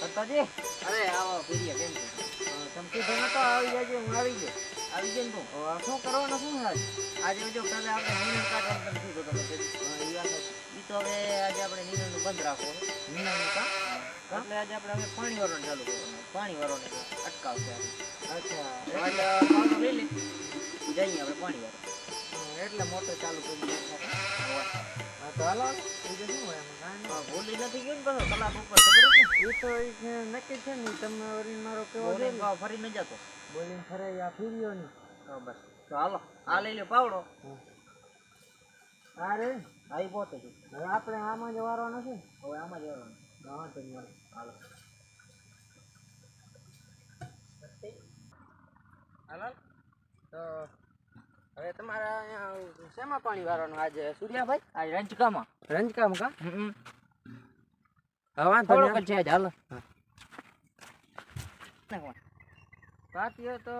કરતાજી અરે આવો ફેરિયા કેમ છો? તમે કીધું નતો આવી જાય હું આવી ગયો. આવી ગયો તું? શું કરવાનું શું થાય આજે? આજે જો કાલે આપણે નીરણ કાઢવાનું તમે કીધું તમે એ તો હવે આજે આપણે નીરણનું બંધ રાખો નીરણનું કામ? એટલે આજે આપણે હવે પાણી વાળવાનું ચાલુ કરવાનું પાણી વાળવાનું અટકાવશે અચ્છા લઈ લે જઈએ આપણે પાણી વાર એટલે મોટર ચાલુ કરી હા તો હાલો બીજું શું હોય ભૂલી નથી ગયું ને પાછો કલાક ઉપર ખબર હતી એ તો છે નક્કી છે ને તમે મારો કેવો છે ફરી ન જતો. બોલીને ફરે આ ફીર્યો ને. બસ. તો હાલો આ લઈ લો પાવડો. આ રે. આવી પોતે હવે આપણે આમાં જ વારો છે હવે આમાં જ રહેવાનું. હા તો. હાલો. હાલો. તો હવે તમારે અહીંયા શેમાં પાણી વારવાનું? આજે સૂર્યાભાઈ? આ રંજકામાં. રંજકામ કા? હવે વાંધો નહીં. છે જ હાલો. પાટીઓ તો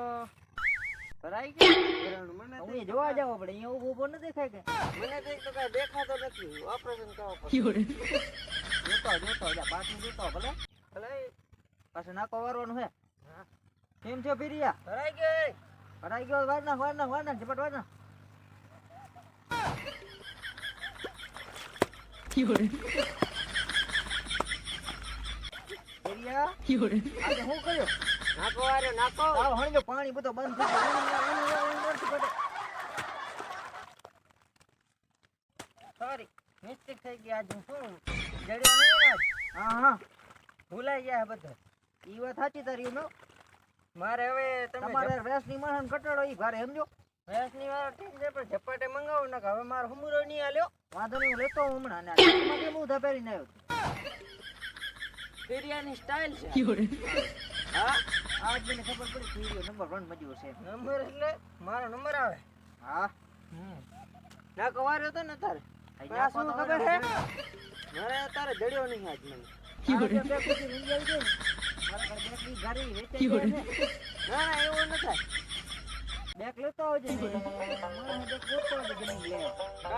ભરાઈ ગયું મને હું જોવા જાવ પડે અહીંયા ઊભો ઊભો ન દેખાય કે? મને કઈ તો કઈ દેખાતો નથી. ઓપરેશન કરવા પડે જોતો જોતો જા પાછું જોતો ભલે. ભલે. પાછું નાકો વારવાનું હે. કેમ છે પીરિયા ભરાઈ ગયો ભરાઈ ગયો વાર નાખ વાર નાખ વાર નાખ ઝપટ વાર આજે શું કર્યું? નાખો વારે નાખો આવ હણજો પાણી બધો બંધ થઈ ગયો. સોરી મિસ્ટેક થઈ ગઈ આજે શું જડ્યો નહીં હા હા. ભૂલાઈ ગયા બધા. ઈ વાત સાચી તારી નો મારે હવે તમે તમારે રેસની માણસ કટાડો એ ભારે સમજો? ભેંસની વાળો ઠીક છે પણ ઝપાટે મંગાવો ને હવે મારો હમુરો નહીં આલ્યો. વાંધો નહીં લેતો હમણાં. ને કેમ ઊંધા પહેરીને આવ્યો છું? ફેરિયાની સ્ટાઇલ છે. હા? આજ મને ખબર પડી પીરિયો નંબર વન મજ્યો છે. નંબર એટલે મારો નંબર આવે. હા? ના કવાર્યો તો ને તારે. આ શું ખબર છે મારે તારે જડ્યો નહીં આજ મને. ને, છે. એવું ન થાય લેતો આવજે કાંઈ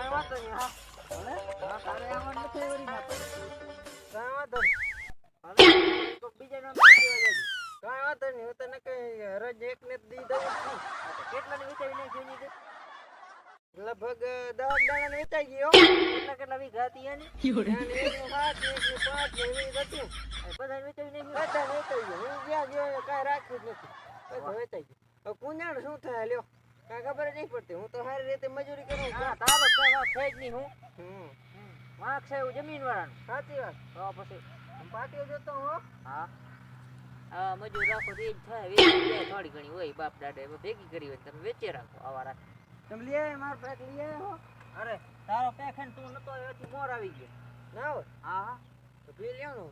વાંધો નહીં હા. ભલે? હા, તારે આવવાનું નથી કાંઈ વાંધો નહીં. આપી કાંઈ વાંધો નહીં હું તને કઈ રજ એક ને દી દઉં છું. તો કેટલાની વિચારી નાખી એની તે? લગભગ દસ દાણા વેચાઈ ગયો કેટલા કેટલા વીઘા હતી એની? પાંચ એવી હતું. બધા વેચાઈ નહીં બધા વેચાઈ ગયો હું જ્યાં ગયો કાંઈ રાખ્યું જ નથી. બધા વેચાઈ ગયો. કુંજાણ શું થાય લ્યો? કાંઈ ખબર નહીં પડતી. હું તો સારી રીતે મજૂરી કરું હા, તારો વાંક છે જ નહીં હું. હમ. વાંક છે એવું જમીનવાળાનો. સાચી વાત. તો પછી? પાટીઓ જતો હો. હા. મજૂર રાખો તો એ જ થાય થોડી ઘણી હોય બાપ દાદા ભેગી કરી હોય તમે વેચે રાખો આવા રાખો. તમે લઈ આવ્યા મારો પેક લઈ આવ્યા હો. અરે તારો પેક હે તું નતો એથી મોર આવી ગયો. ના હોય? હા હા. તો પી લ્યો ને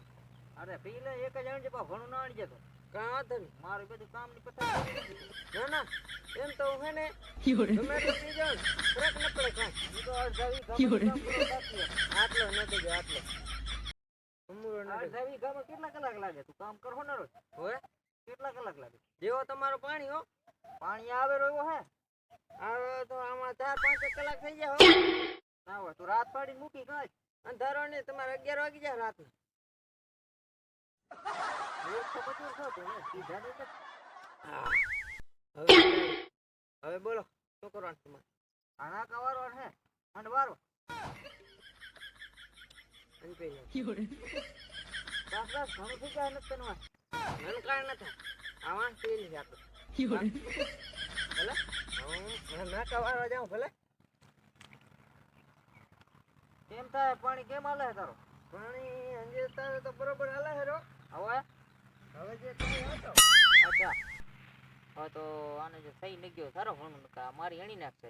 અરે પી લે એક જ આણજે પા ઘણું ના આણજે તો. કાંઈ વાંધો નહીં. મારું બધું કામની પતા ના ના. એમ તો હું હે ને તમે તો પી ને, ફરક ન પડે કાંઈ તો અડધા વીઘામાં કામ પૂરો બાકી હે. આટલો ન જો આટલો. અમૂરો ન દેજો અડધા વીઘામાં કેટલા કલાક લાગે? તું કામ કરો ને રોજ? હોય કેટલા કલાક લાગે? જેવો તમારો પાણી હો. પાણી આવે રહ્યો હે. પાંચ કલાક થઈ ગયા ના હોય તું રાત પાડી મૂકી કાંઈ. અંધારો ને તમારે અગિયાર વાગી જાય રાતના. એક તો પચીસ છો તું ને સીધા નહીં કે હવે બોલો શું કરવાનું તમારે? આના કવારો હે અને વારો? અહીં પી લો. બસ બસ ઘણું થઈ જાય નથી તને મને કાંઈ ન થાય. આમાં પી લીધા આપણે ભલે હું ના કવારવા જાઉં ભલે. કેમ થાય? પાણી કેમ હાલે તારો? પાણી અંજે તારે તો બરોબર હાલે હેરો હવે? હવે જે તમે હતો અચ્છા. હવે તો આને જે થઈ ન ગયો સારો ઘણું કા મારી હણી નાખશે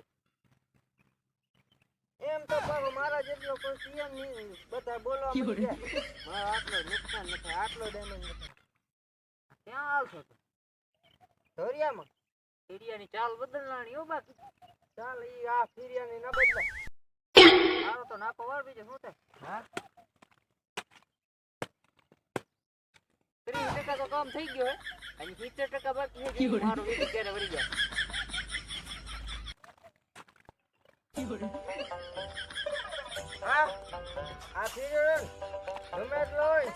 એમ તો પાછો મારા જેટલો કોઈ સીએમ નહીં બધા બોલવા માંડે મારો આટલો નુકસાન નથી આટલો ડેમેજ નથી. ક્યાં આવશો તું? ધોરિયામાં. એરિયાની ચાલ બદલવાની હો બાકી. ચાલ ઈ આ ફેરિયાની ન બદલે. મારો તો નાકો વાર બીજું શું થાય? હા? ત્રીસ ટકા તો કામ થઈ ગયો હે. અને સિત્તેર ટકા બાકી છે મારું વીસ ક્યારે વળી જાય હા? આ ફિરિયો ગમે એટલો હોય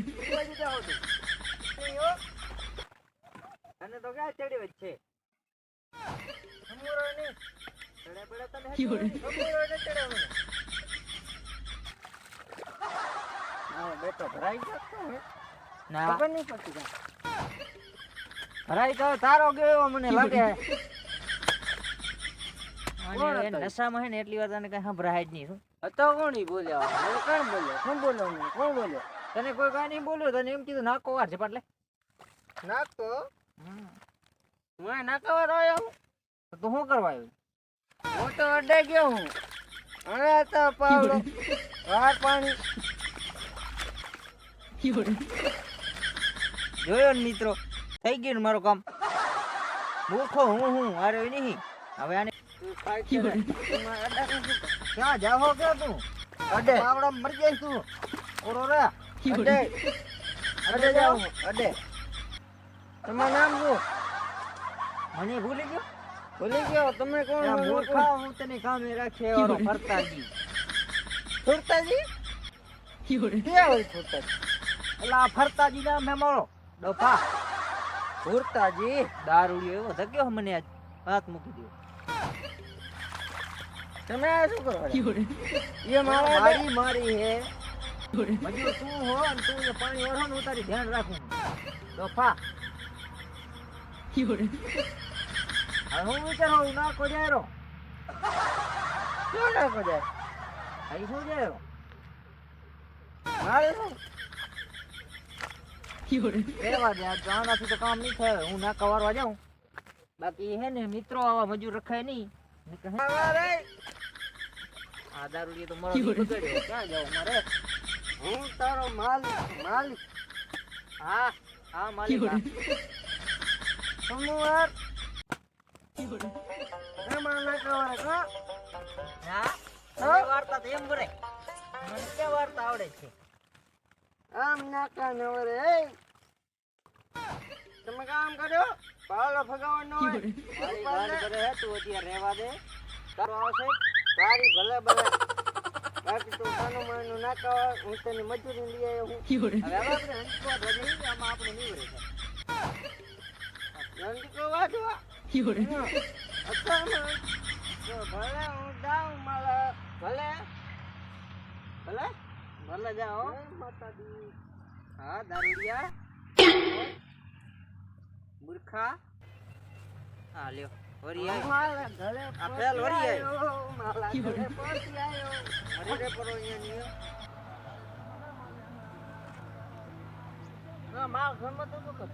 ઈ બાજુ જાઓ તું. તો ક્યાં. ચડે પડે તને હેઠું. અમૂરો ચડે મને. હા, બેટો ભરાઈ ગયો હે. ના. ખબર નહીં પડતી ભરાઈ તો તારો ગયો મને લાગે? નશામાં હે ને એટલી વાર તને કઈ સંભળાય જ નહીં શું? હતો કોણ બોલ્યા? કોણ બોલ્યો? કોણ બોલ્યો કોણ બોલ્યો? તને કોઈ કઈ નહીં બોલ્યો તને એમ કીધું નાખો વાર છે પાટલે. નાખતો? હું નાકાવાર આવ્યો હું તો શું કરવા આવ્યો? હું તો અડે ગયો હું. અરે તો પાવડો. વાર પાણી. જોયો ને મિત્રો? થઈ ગયું ને મારું કામ? મૂર્ખો હું હું અરે નહીં. હવે આને ક્યાં કરે? ક્યાં કે તું? અડે. પાવડા મરી જઈશ તું. ઓરો રે. અડે. અડે જાવ અડે. તમારું નામ શું? મને ભૂલી ગયો? ભૂલી ગયો? તમે કોણ? મૂર્ખા હું તને કામે રાખે વાળો ફરતાજી. ક્યાં હોય આ ફરતાજી નામ હે મારો ડફા. સુરતાજી દારૂડિયો એવો ધગ્યો મને આજ હાથ મૂકી દો તમે આ શું કરો એ મારા મારી મારી હે. મજૂર તું હો અને તું એ પાણી ઓઢો ને હું તારી ધ્યાન રાખું. ડફા હું વિચારો હું નાખો જાયરો શું નાખો જાય અહીં શું જાયરો મારે શું રહેવા દે આ તો કામ નહીં થાય હું નાકા વારવા જાઉં બાકી હે ને મિત્રો આવા મજૂર રખાય નહીં આ દારૂ તો મારો ક્યાં જાઉં મારે હું તારો માલ માલિક હા હા માલિક સમુવાર એમાં નાખવા કા હા મને વાર્તા તો એમ બરે મને ક્યાં વાર્તા આવડે છે આમ નાકા નવરે એ તમે કામ કર્યો પાલો ફગાવવાનો હોય મારી વાત કરે હે તું અત્યારે રહેવા દે તારો આવશે તારી ભલે ભલે બાકી તું કાનો માનો નાકા હું તને મજૂરી લઈ આવ્યો હું હવે આપણે હંસવા ઈ, આમાં આપણે નહીં વરે ભલે હું જાઉં મારા ભલે ભલે ભલે જાઓ માતાજી હા દારૂડિયા મૂર્ખા હા લ્યો વરી આય મારા ઘરે આ ફેલ આય. આવ્યો, મારા ઘરે પહોંચી આવ્યો. મરી પરો અહીંયા ની ના, મારા તો?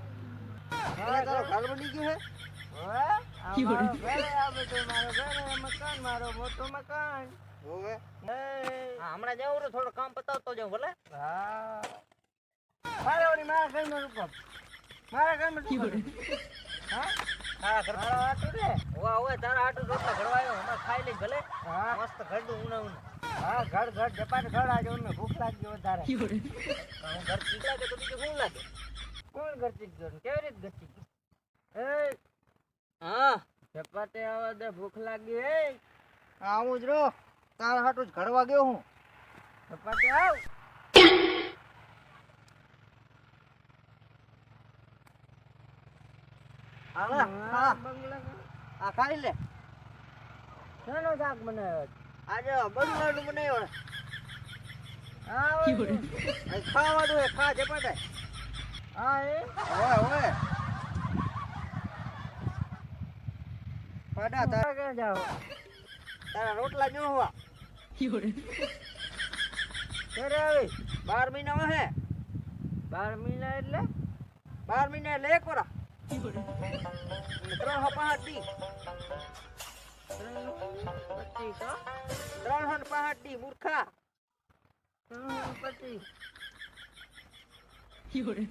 હા તારો ઘર બની ગયું હે? હવે આ મારો ઘરે મારો ઘરે મકાન મારો મોટો મકાન. હોવે. હમણાં જવું રે થોડું કામ પતાવતો જાઉં ભલે. હા. મારે ઓલી રૂપમ. મારા ઘરમાં શું હા? તારા ઘર મારા હાટું રે હોવા હોવે તારા હાટું રોટલા ઘડવાયો હમણાં ખાઈ લઈ ભલે. હા. મસ્ત ઘરડું ઉના ઉના હા ઘર ઘર જપાટ ઘર આજે ભૂખ લાગી વધારે. હું ઘર ચીકડા કે તો બીજું શું લાગે? કોણ ઘર ગયો કેવી રીતે ચીક એ હા. ચપાતે આવા દે ભૂખ લાગી એ આવું જ રો તારા હાટું જ ઘડવા ગયો હું. ચપાતે આવ. હા હા બંગલા આ ખાઈ લે. શાનો શાક બનાવ્યો? આજે બંગલાનું બનાવ્યો. હા. ખાવાનું ખા ઝપાટે. હા એ. ઓય ઓય. પાડા તારા ક્યાં જાઓ તારા રોટલા ન હોવા. ક્યારે આવી. બાર મહિના હે. બાર મહિના એટલે? બાર મહિના એટલે એક વરા ત્રણ પાંચ દી. ત્રણ પાંચ દી મૂર્ખા. ત્રણ પચીસ. 有人。